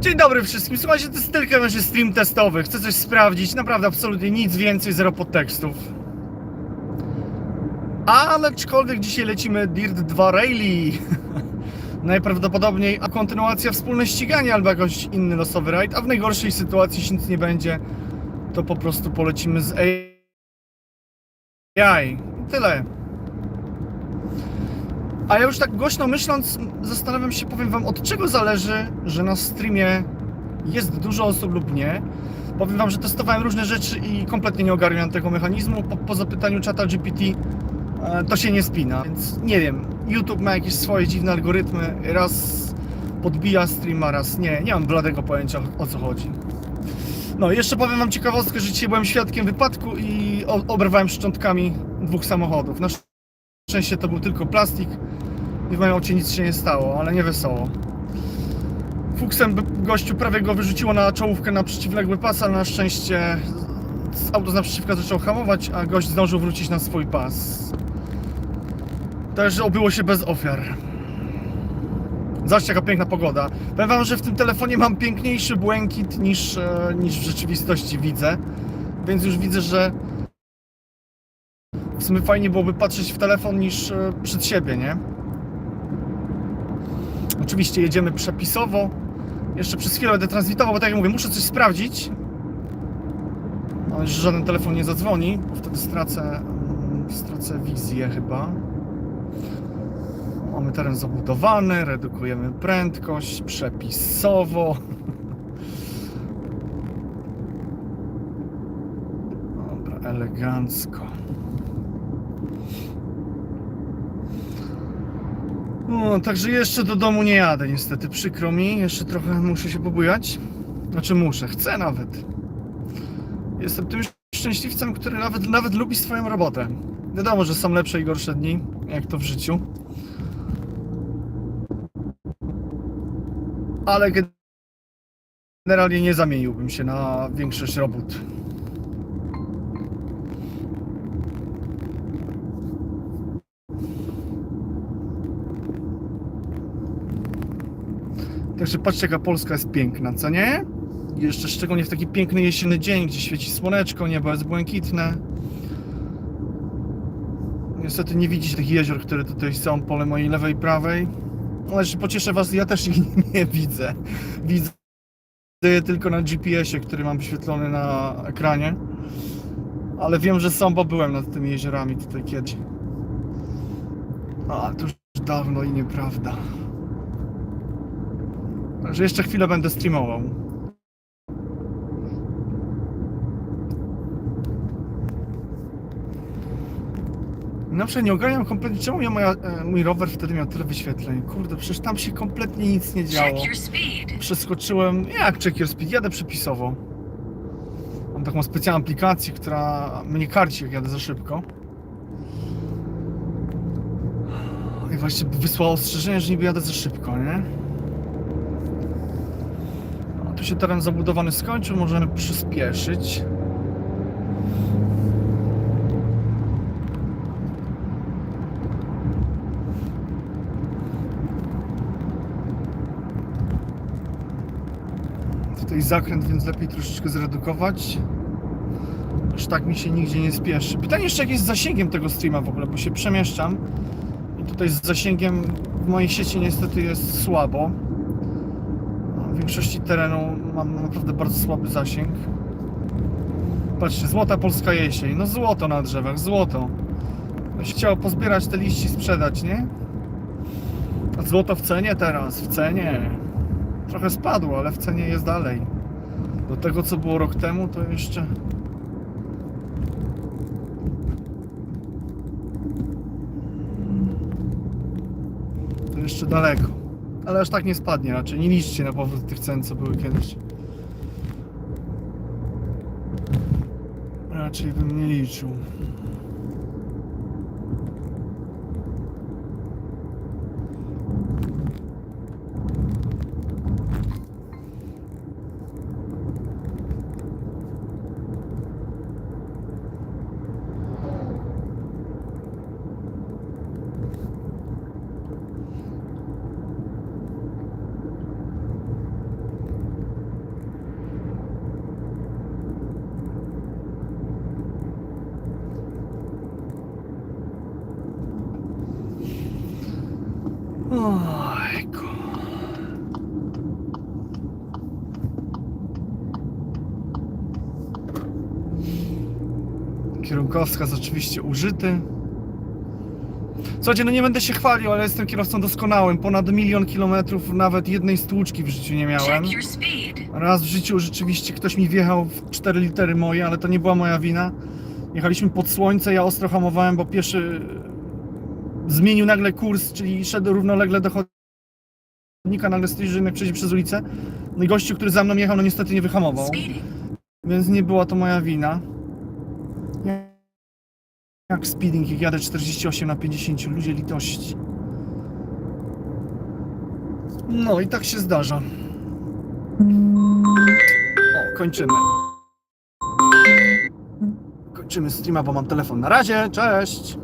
Dzień dobry wszystkim. Słuchajcie, to jest tylko nasz stream testowy. Chcę coś sprawdzić. Naprawdę absolutnie nic więcej, zero podtekstów. Ale aczkolwiek dzisiaj lecimy Dirt 2 Rally. Najprawdopodobniej a kontynuacja wspólne ściganie albo jakoś inny losowy rajd, a w najgorszej sytuacji, jeśli nic nie będzie, to po prostu polecimy z AI. Tyle. A ja już tak głośno myśląc, zastanawiam się, powiem wam, od czego zależy, że na streamie jest dużo osób lub nie. Powiem wam, że testowałem różne rzeczy i kompletnie nie ogarniam tego mechanizmu. Po, po zapytaniu czata GPT e, to się nie spina, więc nie wiem. YouTube ma jakieś swoje dziwne algorytmy. Raz podbija streama, raz nie. Nie mam bladego pojęcia o co chodzi. No, jeszcze powiem wam ciekawostkę, że dzisiaj byłem świadkiem wypadku i oberwałem szczątkami dwóch samochodów. Na szczęście to był tylko plastik i w moim aucie nic się nie stało, ale nie wesoło. Fuksem gościu prawie go wyrzuciło na czołówkę na przeciwległy pas, ale na szczęście auto z naprzeciwka zaczęło hamować, a gość zdążył wrócić na swój pas. Także obyło się bez ofiar. Zobaczcie jaka piękna pogoda. Powiem wam, że w tym telefonie mam piękniejszy błękit niż, e, niż w rzeczywistości widzę. Więc już widzę, że w sumie fajnie byłoby patrzeć w telefon niż e, przed siebie, nie? Oczywiście jedziemy przepisowo. Jeszcze przez chwilę będę transmitował, bo tak jak mówię, muszę coś sprawdzić. Że żaden telefon nie zadzwoni, bo wtedy stracę, mm, stracę wizję chyba. Mamy teren zabudowany, redukujemy prędkość przepisowo. Dobra, elegancko. Także jeszcze do domu nie jadę, niestety. Przykro mi, jeszcze trochę muszę się pobujać. Znaczy muszę, chcę nawet. Jestem tym szczęśliwcem, który nawet, nawet lubi swoją robotę. Wiadomo, że są lepsze i gorsze dni, jak to w życiu. Ale generalnie nie zamieniłbym się na większość robót. Także patrzcie jaka Polska jest piękna, co nie? Jeszcze szczególnie w taki piękny jesienny dzień, gdzie świeci słoneczko, niebo jest błękitne. Niestety nie widzicie tych jezior, które tutaj są po mojej lewej i prawej. Ale że pocieszę was, ja też ich nie widzę. Widzę je tylko na GPS-ie, który mam wyświetlony na ekranie. Ale wiem, że są, bo byłem nad tymi jeziorami tutaj kiedyś. A, to już dawno i nieprawda. Także jeszcze chwilę będę streamował. No przecież nie ogarniam kompletnie, czemu ja moja, e, mój rower wtedy miał tyle wyświetleń. Kurde, przecież tam się kompletnie nic nie działo. Przeskoczyłem, jak check your speed, jadę przepisowo. Mam taką specjalną aplikację, która mnie karci, jak jadę za szybko. I właśnie wysłała ostrzeżenie, że niby jadę za szybko, nie? Tu się teren zabudowany skończył, możemy przyspieszyć. Tutaj zakręt, więc lepiej troszeczkę zredukować. Aż tak mi się nigdzie nie spieszy. Pytanie jeszcze jak jest z zasięgiem tego streama w ogóle, bo się przemieszczam. I tutaj z zasięgiem w mojej sieci niestety jest słabo. Większości terenu mam naprawdę bardzo słaby zasięg. Patrzcie, złota polska jesień. No złoto na drzewach, złoto. No się chciało pozbierać te liści, sprzedać, nie? A złoto w cenie teraz, w cenie. Trochę spadło, ale w cenie jest dalej. Do tego, co było rok temu, to jeszcze... To jeszcze daleko. Ale aż tak nie spadnie raczej. Nie liczcie na powrót tych cen, co były kiedyś. Raczej bym nie liczył. Ojku. Kierunkowskaz oczywiście użyty. Słuchajcie, no nie będę się chwalił, ale jestem kierowcą doskonałym. Ponad milion kilometrów, nawet jednej stłuczki w życiu nie miałem. Check your speed. Raz w życiu rzeczywiście ktoś mi wjechał w 4 litery moje, ale to nie była moja wina. Jechaliśmy pod słońce, ja ostro hamowałem, bo pieszy zmienił nagle kurs, czyli szedł równolegle do chodnika, nagle stwierdził, że jednak przejdzie przez ulicę. No i gościu, który za mną jechał, no niestety nie wyhamował, więc nie była to moja wina. Jak speeding, jak jadę 48 na 50, ludzie litości. No i tak się zdarza. O, kończymy. Kończymy streama, bo mam telefon. Na razie, cześć!